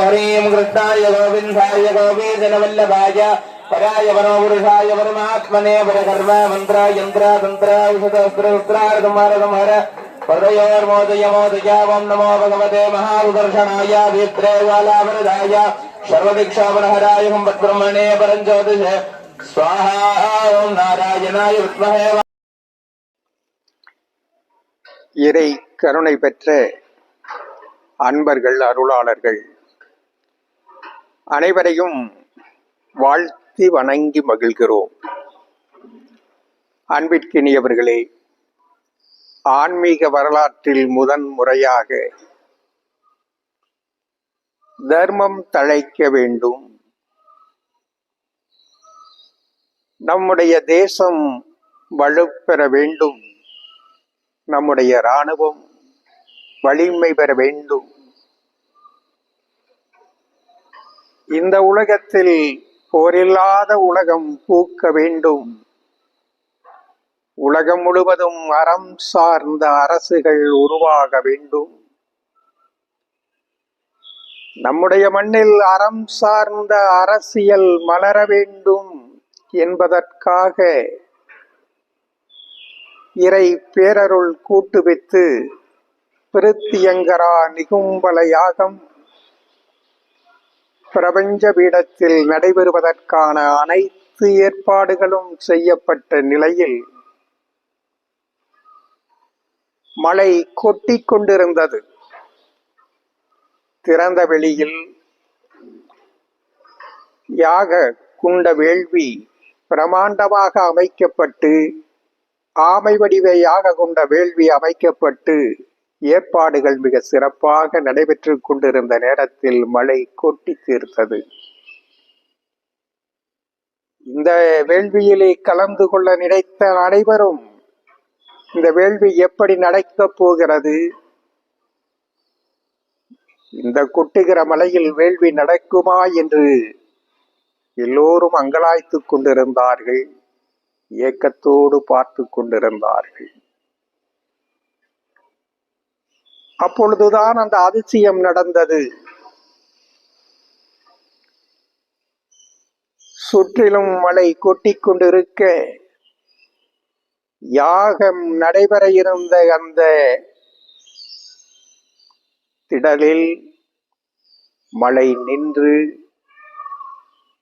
ഹ്രീം കൃഷ്ണായ ഗോവിന്ദായ ഗോപീജനവല്ലഭായ പരായ പരമപുരുഷായ പരമാത്മനെ പരകർമ്മ മന്ത്ര യന്ത്ര തന്ത്ര ഔഷധസ്ത്രാരതമാരതമാര ഹൃദയോർമോദയമോദയാവം നമോ ഭഗവതേ മഹാദർശനായ വീത്രേവാലാപരദായ സർവദിക്ഷാപണഹരായ സമ്പദ്ബ്രഹ്മണേ പരഞ്ജ്യോതിഷ സ്വാഹ ഓം നാരായണായ വിദ്മഹേ இறை கருணை பெற்ற அன்பர்கள் அருளாளர்கள் அனைவரையும் வாழ்த்தி வணங்கி மகிழ்கிறோம். அன்பிற்கினியவர்களே ஆன்மீக வரலாற்றில் முதன் முறையாக தர்மம் தழைக்க வேண்டும். நம்முடைய தேசம் வலுப்பெற வேண்டும். நம்முடைய இராணுவம் வலிமை பெற வேண்டும். இந்த உலகத்தில் போரில்லாத உலகம் பூக்க வேண்டும். உலகம் முழுவதும் அறம் சார்ந்த அரசுகள் உருவாக வேண்டும். நம்முடைய மண்ணில் அறம் சார்ந்த அரசியல் மலர வேண்டும் என்பதற்காக இறை பேரருள் கூட்டுவித்து பிருத்தியங்கரா நிகும்பல யாகம் பிரபஞ்ச பீடத்தில் நடைபெறுவதற்கான அனைத்து ஏற்பாடுகளும் செய்யப்பட்ட நிலையில் மழை கொட்டிக் கொண்டிருந்தது. திறந்த வெளியில் யாக குண்ட வேள்வி பிரமாண்டமாக அமைக்கப்பட்டு ஆமை வடிவையாக கொண்ட வேள்வி அமைக்கப்பட்டு ஏற்பாடுகள் மிக சிறப்பாக நடைபெற்று கொண்டிருந்த நேரத்தில் மழை கொட்டி தீர்த்தது. இந்த வேள்வியிலே கலந்து கொள்ள நினைத்த அனைவரும் இந்த வேள்வி எப்படி நடக்கப் போகிறது? இந்த கொட்டுகிற மலையில் வேள்வி நடக்குமா என்று எல்லோரும் அங்கலாய்த்து கொண்டிருந்தார்கள் ஏக்கத்தோடு பார்த்து கொண்டிருந்தார்கள். அப்பொழுதுதான் அந்த அதிசயம் நடந்தது. சுற்றிலும் மழை கொட்டி கொண்டிருக்க யாகம் நடைபெற இருந்த அந்த திடலில் மழை நின்று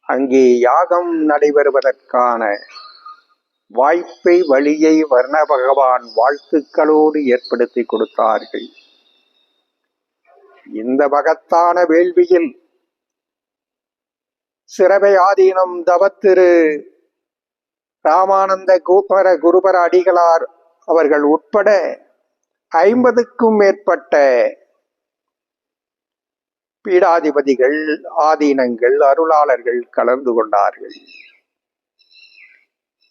அங்கே யாகம் நடைபெறுவதற்கான வாய்ப்பை வழியை வர்ண பகவான் வாழ்த்துக்களோடு ஏற்படுத்தி கொடுத்தார்கள். இந்த மகத்தான வேள்வியில் சிறவை ஆதீனம் தவத்திரு ராமானந்த கோபர குருபர அடிகளார் அவர்கள் உட்பட ஐம்பதுக்கும் மேற்பட்ட பீடாதிபதிகள் ஆதீனங்கள் அருளாளர்கள் கலந்து கொண்டார்கள்.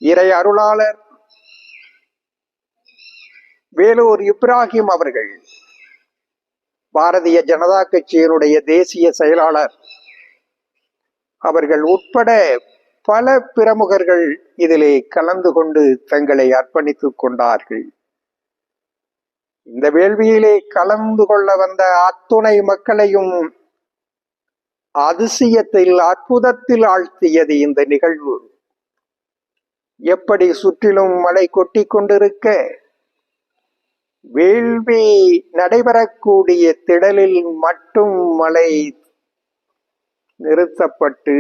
இறை அருளாளர் வேலூர் இப்ராஹிம் அவர்கள் பாரதிய ஜனதா கட்சியினுடைய தேசிய செயலாளர். அவர்கள் உட்பட பல பிரமுகர்கள் இதிலே கலந்து கொண்டு தங்களை அர்ப்பணித்துக் கொண்டார்கள். இந்த வேள்வியிலே கலந்து கொள்ள வந்த அத்துணை மக்களையும் அதிசயத்தில் அற்புதத்தில் ஆழ்த்தியது இந்த நிகழ்வு. எப்படி சுற்றிலும் மழை கொட்டி கொண்டிருக்க வேள்வி நடைபெறக்கூடிய திடலில் மட்டும் மழை நிறுத்தப்பட்டு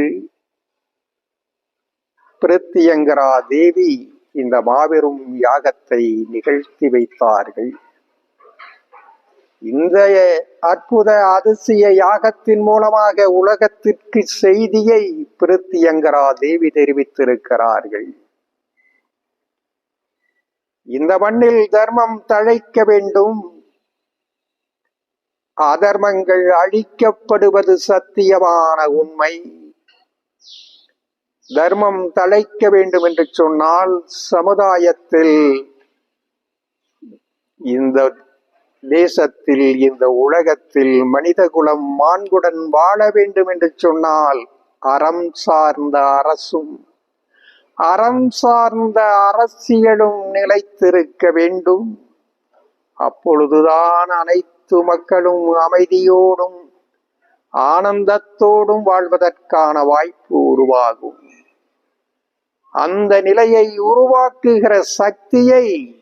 பிரித்தியங்கரா தேவி. இந்த மாபெரும் யாகத்தை நிகழ்த்தி வைத்தார்கள். இந்த அற்புத அதிசய யாகத்தின் மூலமாக உலகத்திற்கு செய்தியை பிரித்தியங்கரா தேவி தெரிவித்திருக்கிறார்கள். இந்த மண்ணில் தர்மம் தழைக்க வேண்டும். அதர்மங்கள் அழிக்கப்படுவது சத்தியமான உண்மை. தர்மம் தழைக்க வேண்டும் என்று சொன்னால் சமுதாயத்தில் இந்த தேசத்தில் இந்த உலகத்தில் மனிதகுலம் மாண்புடன் வாழ வேண்டும் என்று சொன்னால் அறம் சார்ந்த அரசும் அறம் சார்ந்த அரசியலும் நிலைத்திருக்க வேண்டும். அப்பொழுதுதான் அனைத்து மக்களும் அமைதியோடும் ஆனந்தத்தோடும் வாழ்வதற்கான வாய்ப்பு உருவாகும். அந்த நிலையை உருவாக்குகிற சக்தியை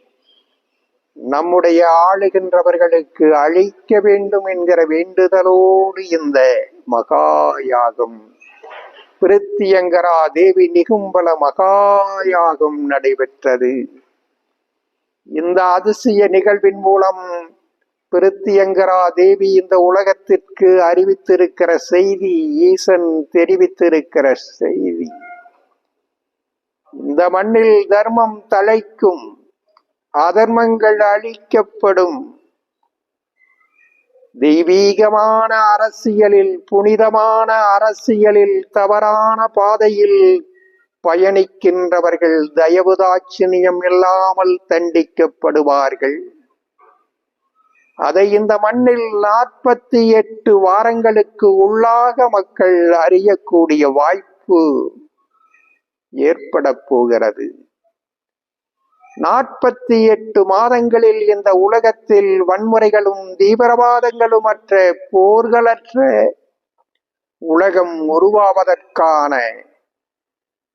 நம்முடைய ஆளுகின்றவர்களுக்கு அழிக்க வேண்டும் என்கிற வேண்டுதலோடு இந்த மகா யாகம் பிரித்தியங்கரா தேவி நிகும்பல மகாயாகம் நடைபெற்றது. இந்த அதிசய நிகழ்வின் மூலம் பிரித்தியங்கரா தேவி இந்த உலகத்திற்கு அறிவித்திருக்கிற செய்தி ஈசன் தெரிவித்திருக்கிற செய்தி. இந்த மண்ணில் தர்மம் தலைக்கும் அதர்மங்கள் அழிக்கப்படும். தெய்வீகமான அரசியலில் புனிதமான அரசியலில் தவறான பாதையில் பயணிக்கின்றவர்கள் தயவுதாட்சிணியம் இல்லாமல் தண்டிக்கப்படுவார்கள். அதை இந்த மண்ணில் நாற்பத்தி எட்டு வாரங்களுக்கு உள்ளாக மக்கள் அறியக்கூடிய வாய்ப்பு ஏற்பட போகிறது. நாற்பத்தி எட்டு மாதங்களில் இந்த உலகத்தில் வன்முறைகளும் தீவிரவாதங்களும் அற்ற போர்களற்ற உலகம் உருவாவதற்கான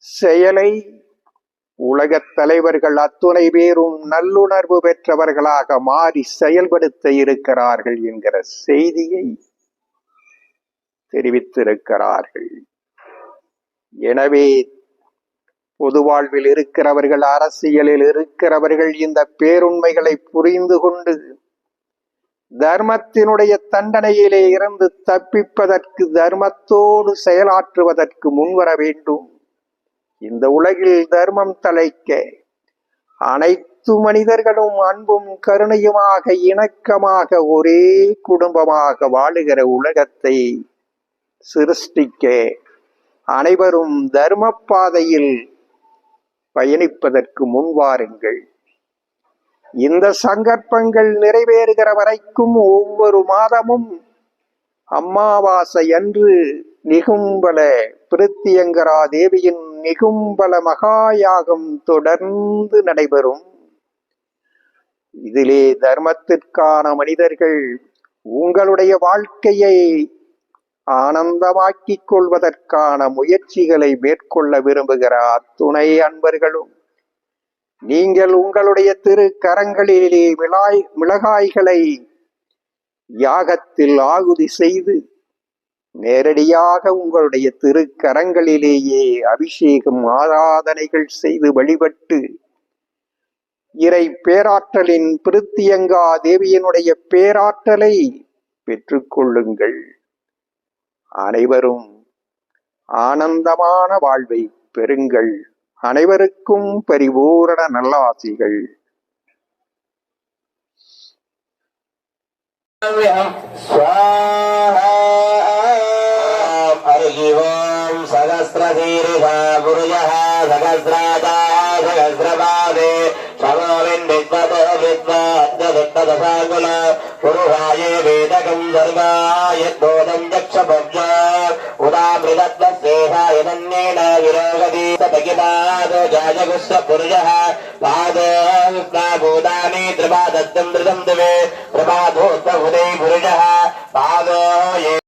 செயலை உலகத் தலைவர்கள் அத்துணை பேரும் நல்லுணர்வு பெற்றவர்களாக மாறி செயல்படுத்த இருக்கிறார்கள் என்கிற செய்தியை தெரிவித்திருக்கிறார்கள். எனவே பொது வாழ்வில் இருக்கிறவர்கள் அரசியலில் இருக்கிறவர்கள் இந்த பேருண்மைகளை புரிந்து கொண்டு தர்மத்தினுடைய தண்டனையிலே இருந்து தப்பிப்பதற்கு தர்மத்தோடு செயலாற்றுவதற்கு முன்வர வேண்டும். இந்த உலகில் தர்மம் தலைக்க அனைத்து மனிதர்களும் அன்பும் கருணையுமாக இணக்கமாக ஒரே குடும்பமாக வாழுகிற உலகத்தை சிருஷ்டிக்க அனைவரும் தர்ம பாதையில் பயணிப்பதற்கு முன்வாருங்கள் இந்த சங்கற்பங்கள் நிறைவேறுகிற வரைக்கும் ஒவ்வொரு மாதமும் அமாவாசை அன்று நிகும்பல பிரித்தியங்கரா தேவியின் நிகும்பல மகாயாகம் தொடர்ந்து நடைபெறும். இதிலே தர்மத்திற்கான மனிதர்கள் உங்களுடைய வாழ்க்கையை ஆனந்தமாக்கிக் கொள்வதற்கான முயற்சிகளை மேற்கொள்ள விரும்புகிற அத்துணை அன்பர்களும் நீங்கள் உங்களுடைய திரு கரங்களிலே மிளாய் மிளகாய்களை யாகத்தில் ஆகுதி செய்து நேரடியாக உங்களுடைய திருக்கரங்களிலேயே அபிஷேகம் ஆராதனைகள் செய்து வழிபட்டு இறை பேராற்றலின் பிரித்தியங்கா தேவியினுடைய பேராற்றலை பெற்றுக்கொள்ளுங்கள். அனைவரும் ஆனந்தமான வாழ்வை பெறுங்கள் அனைவருக்கும் பரிபூரண நல்லாசிகள் अर्गिवों सहस्रशीर्षा गुरुजः सहस्रादाः सहस्रपादे समोविन् विद्वतो विद्वाद्यदुत्तदशाकुल पुरुषाये वेदकम् सर्वाय दोदम् दिवे प्रपादोत्तभुदे पुरुषः पादो ये